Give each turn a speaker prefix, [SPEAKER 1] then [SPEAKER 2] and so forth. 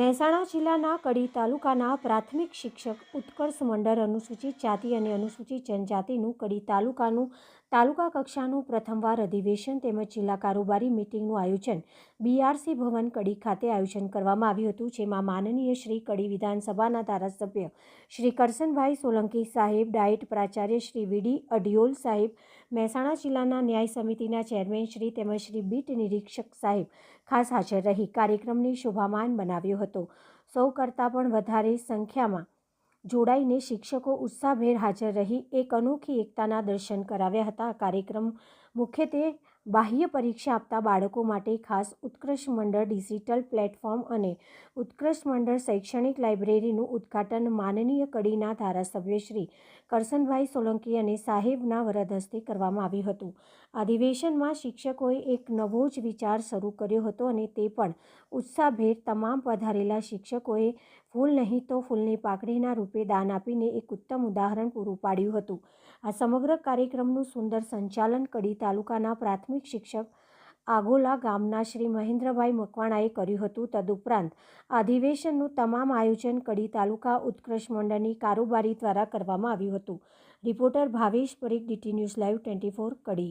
[SPEAKER 1] મહેસાણા જિલ્લાના કડી તાલુકાના પ્રાથમિક શિક્ષક ઉત્કર્ષ મંડળ અનુસૂચિત જાતિ અને અનુસૂચિત જનજાતિનું કડી તાલુકાનું તાલુકા કક્ષાનું પ્રથમવાર અધિવેશન તેમજ જિલ્લા કારોબારી મિટિંગનું આયોજન બીઆરસી ભવન કડી ખાતે આયોજન કરવામાં આવ્યું હતું, જેમાં માનનીય શ્રી કડી વિધાનસભાના ધારાસભ્ય શ્રી કરસનભાઈ સોલંકી સાહેબ, ડાયટ પ્રાચાર્ય શ્રી વીડી અડિયોલ સાહેબ, મહેસાણા જિલ્લાના ન્યાય સમિતિના ચેરમેન શ્રી તેમજ શ્રી બીટ નિરીક્ષક સાહેબ ખાસ હાજર રહી. કાર્યક્રમને શોભામાન બનાવ્યો હતો. સૌ કરતાં પણ વધારે સંખ્યામાં જોડાઈને શિક્ષકો ઉત્સાહભેર હાજર રહી એક અનોખી એકતાના દર્શન કરાવ્યા હતા. કાર્યક્રમ મુખ્યત્વે બાહ્ય પરીક્ષા આપતા બાળકો માટે ખાસ ઉત્કૃષ્ટ મંડળ ડિજિટલ પ્લેટફોર્મ અને ઉત્કૃષ્ટ મંડળ શૈક્ષણિક લાઇબ્રેરીનું ઉદ્ઘાટન માનનીય કડીના ધારાસભ્ય શ્રી કરસનભાઈ સોલંકી અને સાહેબના વરદ હસ્તે કરવામાં આવ્યું હતું. અધિવેશનમાં શિક્ષકોએ એક નવો જ વિચાર શરૂ કર્યો હતો અને તે પણ ઉત્સાહભેર તમામ પધારેલા શિક્ષકોએ ફૂલ નહીં તો ફૂલની પાકડીના રૂપે દાન આપીને એક ઉત્તમ ઉદાહરણ પૂરું પાડ્યું હતું. આ સમગ્ર કાર્યક્રમનું સુંદર સંચાલન કડી તાલુકાના પ્રાથમિક શિક્ષક આગોલા ગામના શ્રી મહેન્દ્રભાઈ મકવાણાએ કર્યું હતું. તદુપરાંત અધિવેશનનું તમામ આયોજન કડી તાલુકા ઉત્કૃષ્ટ મંડળની કારોબારી દ્વારા કરવામાં આવ્યું હતું. Reporter Bhavesh Parikh, DT news live twenty four Kadi.